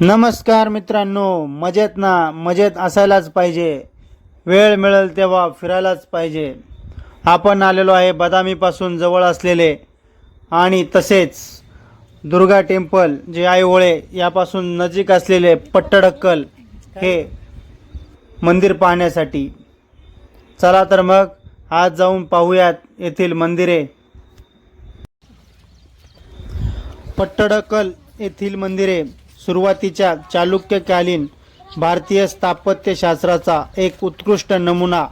नमस्कार मित्रांनो मजेत ना मजेत असायलाच पाहिजे. वेळ मिळेल तेव्हा फिरायलाच पाहिजे. आपण आलेलो आहे बदामीपासून जवळ असलेले आणि तसेच दुर्गा टेम्पल जे आईवळे यापासून नजीक असलेले पट्टडक्कल हे मंदिर पाहण्यासाठी. चला तर मग आज जाऊन पाहूयात येथील मंदिरे. पट्टडकल येथील मंदिरे. सुरुवातीच्या चालुक्यकालीन भारतीय स्थापत्यशास्त्राचा एक उत्कृष्ट नमुना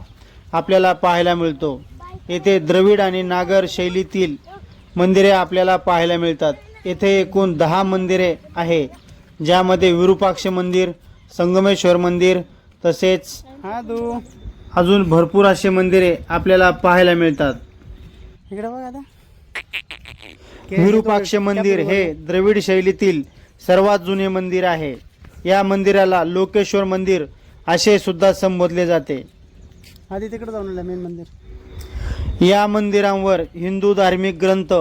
आपल्याला पाहायला मिळतो. येथे द्रविड आणि नागर शैलीतील मंदिरे आपल्याला पाहायला मिळतात. येथे एकूण दहा मंदिरे आहे ज्यामध्ये विरूपाक्ष मंदिर संगमेश्वर मंदिर तसेच अजून भरपूर असे मंदिरे आपल्याला पाहायला मिळतात. इकडे बघ आता. विरूपाक्ष मंदिर हे द्रविड शैलीतील सर्वात जुने मंदिर आहे. या मंदिराला लोकेश्वर मंदिर असे सुद्धा संबोधले जाते. आधी तिकडे जाऊन मेन मंदिर. या मंदिरांवर हिंदू धार्मिक ग्रंथ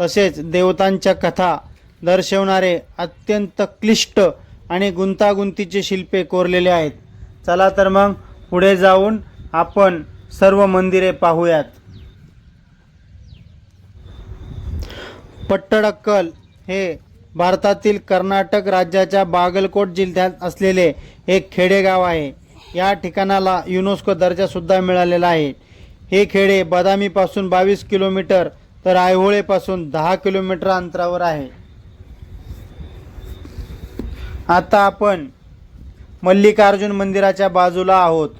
तसेच देवतांच्या कथा दर्शवणारे अत्यंत क्लिष्ट आणि गुंतागुंतीचे शिल्पे कोरलेले आहेत. चला तर मग पुढे जाऊन आपण सर्व मंदिरे पाहूयात. पट्टडक्कल हे भारतातील कर्नाटक राज्याच्या बागलकोट जिल्ह्यात असलेले एक खेडेगाव आहे. या ठिकाणाला युनेस्को दर्जासुद्धा मिळालेला आहे. हे खेडे बदामीपासून बावीस किलोमीटर तर आयहोळेपासून दहा किलोमीटर अंतरावर आहे. आता आपण मल्लिकार्जुन मंदिराच्या बाजूला आहोत.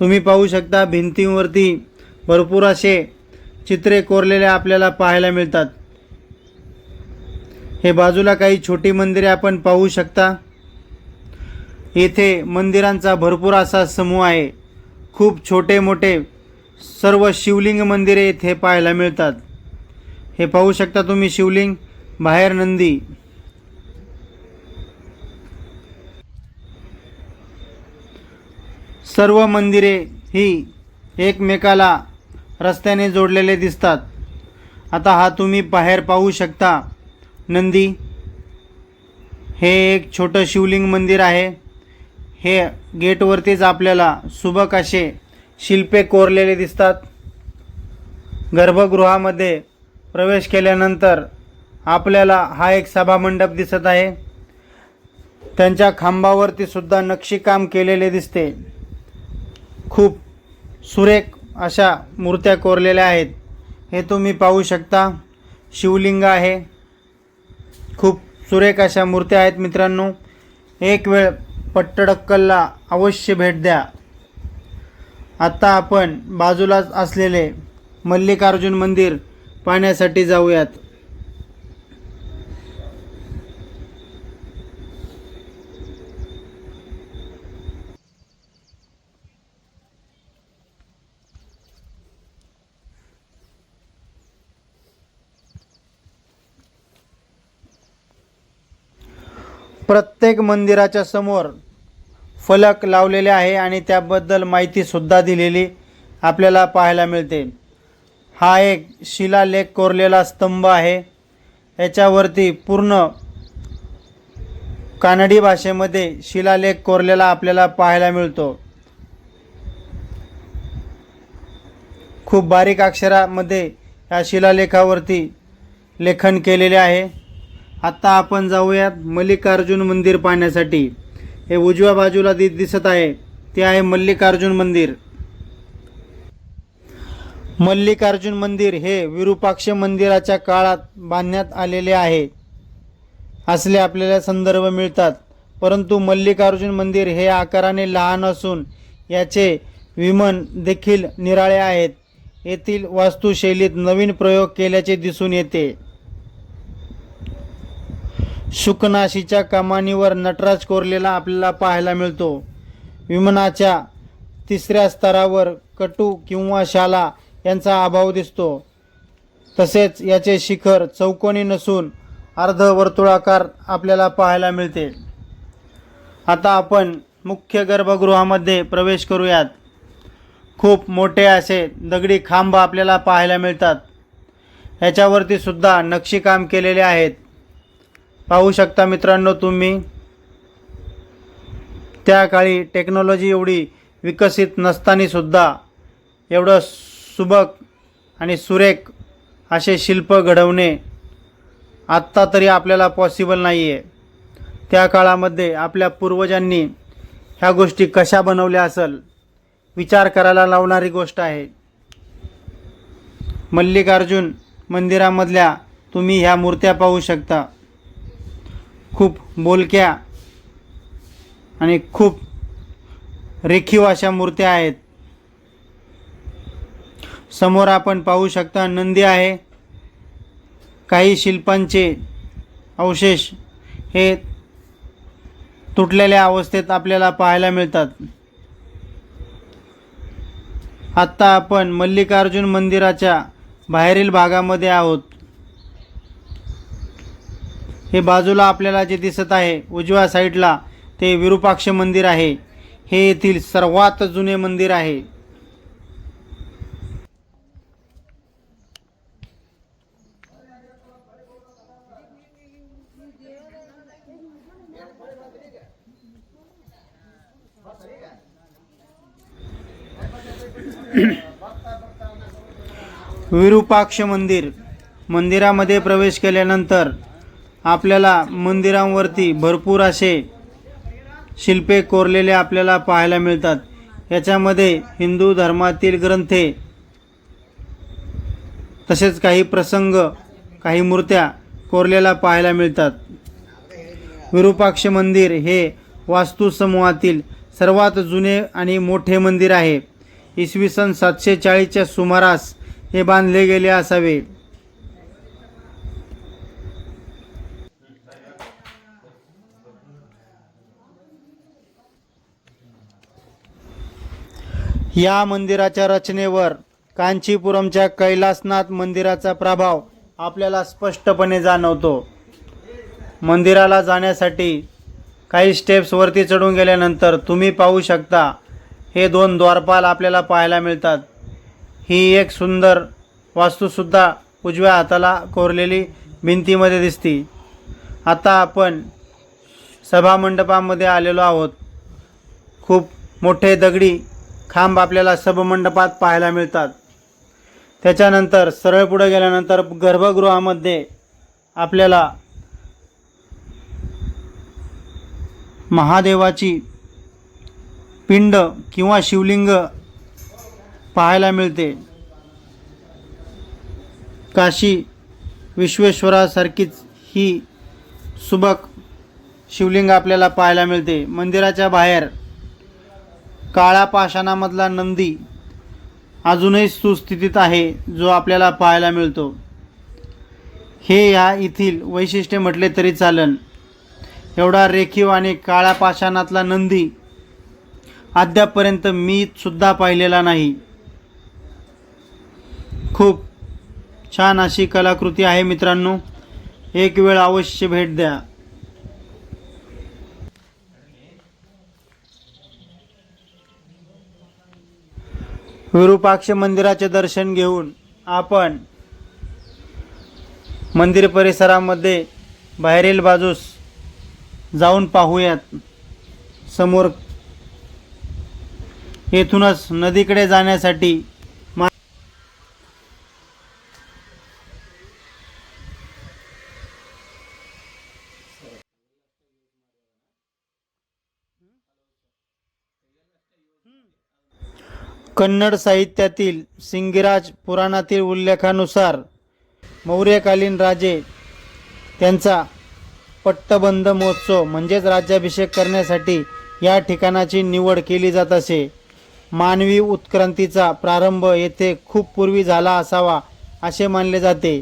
तुम्ही पाहू शकता भिंतींवरती भरपूर असे चित्रे कोरलेले आपल्याला पाहायला मिळतात. हे बाजूला काही छोटी मंदिरे आपण पाहू शकता. येथे मंदिरांचा भरपूर असा समूह आहे. खूप छोटे मोठे सर्व शिवलिंग मंदिरे येथे पाहायला मिळतात. हे पाहू शकता तुम्ही शिवलिंग बाहेर नंदी. सर्व मंदिरे ही एकमेकाला रस्त्याने जोडलेले दिसतात. आता हा तुम्ही बाहेर पाहू शकता. नंदी. हे एक छोटं शिवलिंग मंदिर आहे. हे गेटवरतीच आपल्याला सुबक असे शिल्पे कोरलेले दिसतात. गर्भगृहामध्ये प्रवेश केल्यानंतर आपल्याला हा एक सभामंडप दिसत आहे. त्यांच्या खांबावरती सुद्धा नक्षीकाम केलेले दिसते. खूप सुरेख अशा मूर्त्या कोरलेल्या आहेत. हे तुम्ही पाहू शकता. शिवलिंग आहे. खूप सुरेख अशा मूर्त्या आहेत मित्रांनो. एक वेळ पट्टडक्कलला अवश्य भेट द्या. आत्ता आपण बाजूलाच असलेले मल्लिकार्जुन मंदिर पाहण्यासाठी जाऊयात. प्रत्येक मंदिराच्या समोर फलक लावलेले आहे आणि त्याबद्दल माहितीसुद्धा दिलेली आपल्याला पाहायला मिळते. हा एक शिलालेख कोरलेला स्तंभ आहे. याच्यावरती पूर्ण कानडी भाषेमध्ये शिलालेख कोरलेला आपल्याला पाहायला मिळतो. खूप बारीक अक्षरामध्ये या शिलालेखावरती लेखन केलेले आहे. आत्ता आपण जाऊयात मल्लिकार्जुन मंदिर पाहण्यासाठी. हे उजव्या बाजूला दि दिसत आहे ते आहे मल्लिकार्जुन मंदिर. मल्लिकार्जुन मंदिर हे विरूपाक्ष मंदिराच्या काळात बांधण्यात आलेले आहे. असले आपल्याला संदर्भ मिळतात परंतु मल्लिकार्जुन मंदिर हे आकाराने लहान असून याचे विमन देखील निराळे आहेत. येथील वास्तुशैलीत नवीन प्रयोग केल्याचे दिसून येते. शुकनाशीच्या कमानीवर नटराज कोरलेला आपल्याला पाहायला मिळतो. विमानाच्या तिसऱ्या स्तरावर कटू किंवा शाला यांचा अभाव दिसतो. तसेच याचे शिखर चौकोनी नसून अर्धवर्तुळाकार आपल्याला पाहायला मिळते. आता आपण मुख्य गर्भगृहामध्ये प्रवेश करूयात. खूप मोठे असे दगडी खांब आपल्याला पाहायला मिळतात. ह्याच्यावरती सुद्धा नक्षीकाम केलेले आहेत. पाहू शकता मित्रांनो तुम्ही. त्या काळी टेक्नॉलॉजी एवढी विकसित नसताना सुद्धा एवढं सुबक आणि सुरेख असे शिल्प घडवणे आत्ता तरी आपल्याला पॉसिबल नाही आहे त्या काळामध्ये आपल्या पूर्वजांनी ह्या गोष्टी कशा बनवल्या असेल विचार करायला लावणारी गोष्ट आहे. मल्लिकार्जुन मंदिरामधल्या तुम्ही ह्या मूर्त्या पाहू शकता. खूप बोलक्या आणि खूप रेखीव अशा मूर्त्या आहेत. समोर आपण पाहू शकता नंदी आहे. काही शिल्पांचे अवशेष हे तुटलेल्या अवस्थेत आपल्याला पाहायला मिळतात. आत्ता आपण मल्लिकार्जुन मंदिराच्या बाहेरील भागामध्ये आहोत. हे बाजूला आपल्याला जे दिसत आहे उजव्या साईडला ते विरूपाक्ष मंदिर आहे. हे येथील सर्वात जुने मंदिर आहे. विरूपाक्ष मंदिर. मंदिरामध्ये प्रवेश केल्यानंतर आपल्याला मंदिरांवरती भरपूर असे शिल्पे कोरलेले आपल्याला पाहायला मिळतात. याच्यामध्ये हिंदू धर्मातील ग्रंथे तसेच काही प्रसंग काही मूर्त्या कोरलेल्या पाहायला मिळतात. विरूपाक्ष मंदिर हे वास्तुसमूहातील सर्वात जुने आणि मोठे मंदिर आहे. इसवी सन सातशे चाळीसच्या सुमारास हे बांधले गेले असावे. या मंदिराच्या रचनेवर कांचीपुरमच्या कैलासनाथ मंदिराचा प्रभाव आपल्याला स्पष्टपणे जाणवतो. मंदिराला जाण्यासाठी काही स्टेप्स वरती चढून गेल्यानंतर तुम्ही पाहू शकता हे दोन द्वारपाल आपल्याला पाहायला मिळतात. ही एक सुंदर वास्तूसुद्धा उजव्या हाताला कोरलेली भिंतीमध्ये दिसती. आता आपण सभामंडपामध्ये आलेलो आहोत. खूप मोठे दगडी खांब आपल्याला सभमंडपात पाहायला मिळतात. त्याच्यानंतर सरळ पुढे गेल्यानंतर गर्भगृहामध्ये आपल्याला महादेवाची पिंड किंवा शिवलिंग पाहायला मिळते. काशी विश्वेश्वरासारखीच ही सुबक शिवलिंग आपल्याला पाहायला मिळते. मंदिराच्या बाहेर काळ्या पाषाणामधला नंदी अजूनही सुस्थितीत आहे जो आपल्याला पाहायला मिळतो. हे या येथील वैशिष्ट्य म्हटले तरी चालन. एवढा रेखीव आणि काळ्या पाषाणातला नंदी अद्यापपर्यंत मी सुद्धा पाहिलेला नाही. खूप छान अशी कलाकृती आहे मित्रांनो. एक वेळ अवश्य भेट द्या. विरूपाक्ष मंदिराचे दर्शन घेऊन आपण मंदिर परिसरामध्ये बाहेरील बाजूस जाऊन पाहूयात. समोर येथूनच नदीकडे जाण्यासाठी मा कन्नड साहित्यातील सिंगिराज पुराणातील उल्लेखानुसार मौर्यकालीन राजे त्यांचा पट्टबंध महोत्सव म्हणजेच राज्याभिषेक करण्यासाठी या ठिकाणाची निवड केली जात असे. मानवी उत्क्रांतीचा प्रारंभ येथे खूप पूर्वी झाला असावा असे मानले जाते.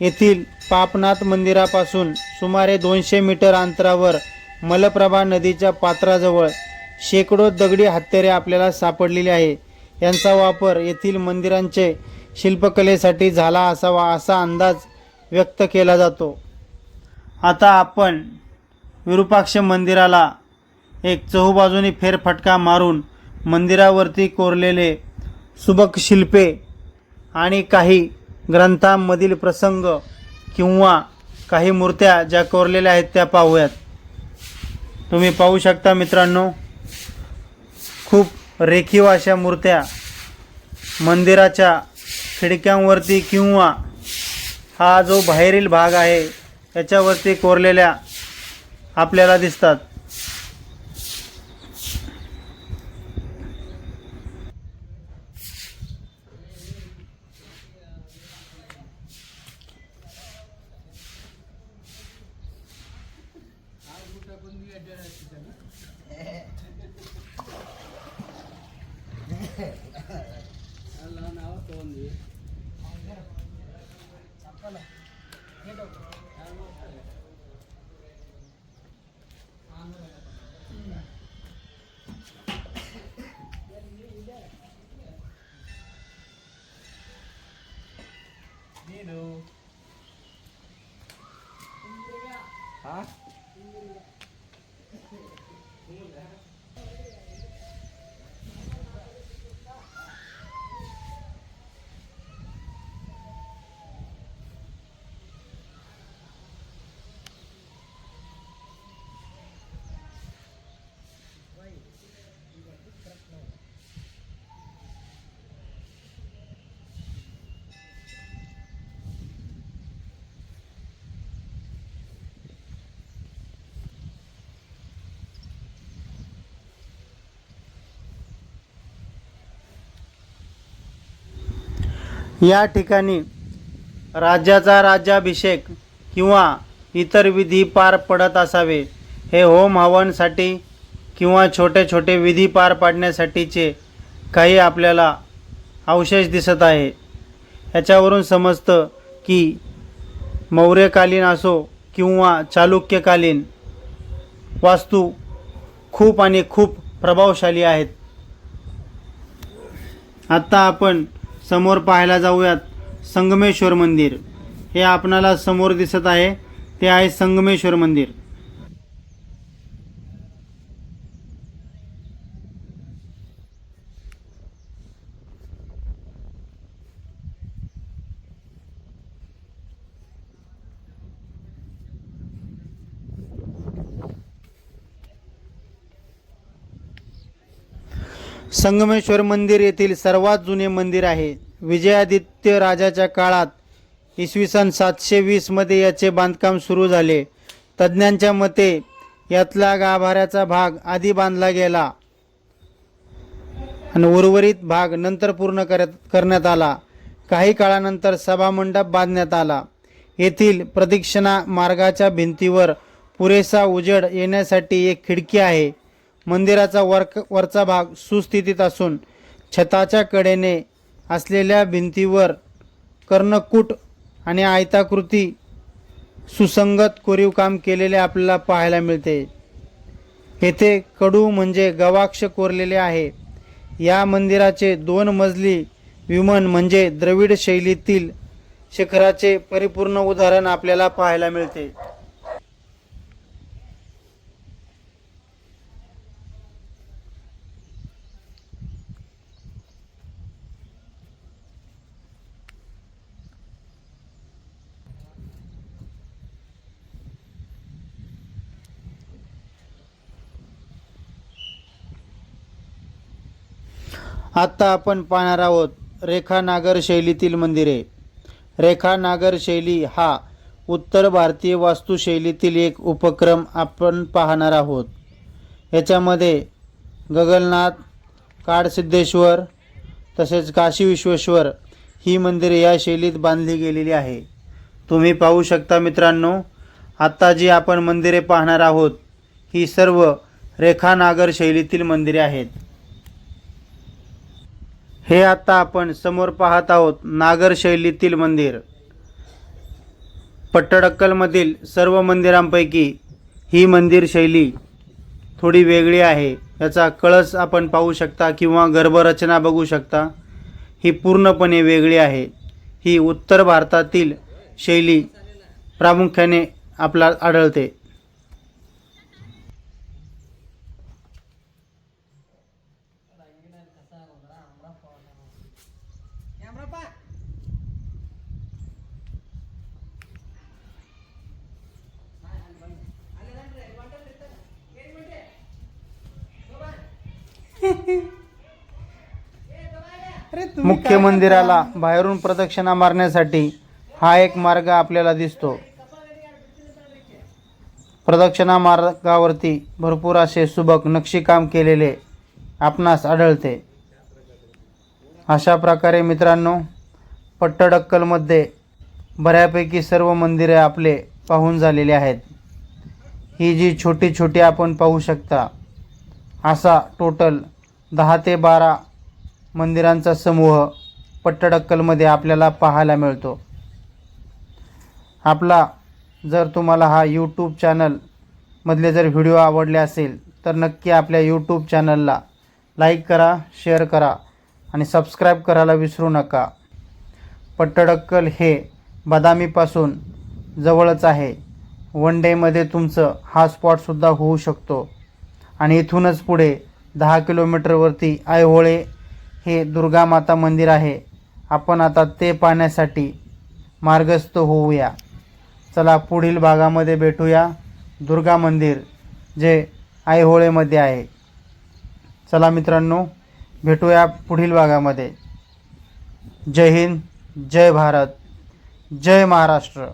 येथील पापनाथ मंदिरापासून सुमारे दोनशे मीटर अंतरावर मलप्रभा नदीच्या पात्राजवळ शेकडो दगडी हत्यारे आपल्याला सापडलेली आहे. यांचा वापर येथील मंदिरांचे शिल्पकलेसाठी झाला असावा असा अंदाज व्यक्त केला जातो. आता आपण विरूपाक्ष मंदिराला एक चहूबाजूनी फेरफटका मारून मंदिरावरती कोरलेले सुबक शिल्पे आणि काही ग्रंथांमधील प्रसंग किंवा काही मूर्त्या ज्या कोरलेल्या आहेत त्या पाहूयात. तुम्ही पाहू शकता मित्रांनो खूप रेखीव अशा मूर्त्या मंदिराच्या खिडक्यांवरती किंवा हा जो बाहेरील भाग आहे याच्यावरती कोरलेल्या आपल्याला दिसतात. అలా నా తోంది. చెప్పాలి? या ठिकाणी राज्याचा राज्याभिषेक किंवा इतर विधी पार पडत असावे हे होम हवनसाठी किंवा छोटे छोटे विधी पार पाडण्यासाठीचे काही आपल्याला अवशेष दिसत आहे. याच्यावरून समजतं की मौर्यकालीन असो किंवा चालुक्यकालीन वास्तू खूप आणि खूप प्रभावशाली आहेत. आत्ता आपण समोर पाहायला जाऊयात संगमेश्वर मंदिर. हे आपणाला समोर दिसत आहे. ते आहे संगमेश्वर मंदिर. संगमेश्वर मंदिर येथील सर्वात जुने मंदिर आहे. विजयादित्य राजाच्या काळात इसवी सन सातशे वीसमध्ये याचे बांधकाम सुरू झाले. तज्ज्ञांच्या मते यातला गाभाऱ्याचा भाग आधी बांधला गेला आणि उर्वरित भाग नंतर पूर्ण करत करण्यात आला. काही काळानंतर सभामंडप बांधण्यात आला. येथील प्रदक्षिणा मार्गाच्या भिंतीवर पुरेसा उजेड येण्यासाठी एक खिडकी आहे. मंदिराचा वर्क वरचा भाग सुस्थितीत असून छताच्या कडेने असलेल्या भिंतीवर कर्णकूट आणि आयताकृती सुसंगत कोरीव काम केलेले आपल्याला पाहायला मिळते. येथे कडू म्हणजे गवाक्ष कोरलेले आहे. या मंदिराचे दोन मजली विमन म्हणजे द्रविड शैलीतील शिखराचे परिपूर्ण उदाहरण आपल्याला पाहायला मिळते. आत्ता आपण पाहणार आहोत रेखा नागर शैलीतील मंदिरे. रेखा नागर शैली हा उत्तर भारतीय वास्तुशैलीतील एक उपक्रम आपण पाहणार आहोत. याच्यामध्ये गगलनाथ काडसिद्धेश्वर तसेच काशी विश्वेश्वर ही मंदिरे या शैलीत बांधली गेलेली आहे. तुम्ही पाहू शकता मित्रांनो आत्ता जी आपण मंदिरे पाहणार आहोत ही सर्व रेखा नागर शैलीतील मंदिरे आहेत. हे आता आपण समोर पाहत आहोत नागर शैलीतील मंदिर. पट्टडक्कलमधील सर्व मंदिरांपैकी ही मंदिर शैली थोडी वेगळी आहे. याचा कळस आपण पाहू शकता किंवा गर्भरचना बघू शकता. ही पूर्णपणे वेगळी आहे. ही उत्तर भारतातील शैली प्रामुख्याने आपला आढळते अरे तुम्ही मुख्य मंदिराला बाहेरून प्रदक्षिणा मारण्यासाठी हा एक मार्ग आपल्याला दिसतो. प्रदक्षिणा मार्गावरती भरपूर असे सुबक नक्षीकाम केलेले आपणास आढळते. अशा प्रकारे मित्रांनो पट्टडक्कलमध्ये बऱ्यापैकी सर्व मंदिरे आपले पाहून झालेले आहेत. ही जी छोटी छोटी आपण पाहू शकता असा टोटल दहा ते बारा मंदिरांचा समूह पट्टडक्कलमध्ये आपल्याला पाहायला मिळतो. आपला जर तुम्हाला हा यूट्यूब चॅनलमधले जर व्हिडिओ आवडले असेल तर नक्की आपल्या यूट्यूब चॅनलला लाईक करा शेअर करा आणि सबस्क्राईब करायला विसरू नका. पट्टडक्कल हे बदामीपासून जवळच आहे. वन डेमध्ये तुमचं हा स्पॉटसुद्धा होऊ शकतो. आणि इथूनच पुढे दहा किलोमीटरवरती ऐहोळे हे दुर्गा माता मंदिर आहे. आपण आता ते पाहण्यासाठी मार्गस्थ होऊया. चला पुढील भागामध्ये भेटूया. दुर्गा मंदिर जे ऐहोळेमध्ये आहे. चला मित्रांनो भेटूया पुढील भागामध्ये. जय हिंद जय भारत जय महाराष्ट्र.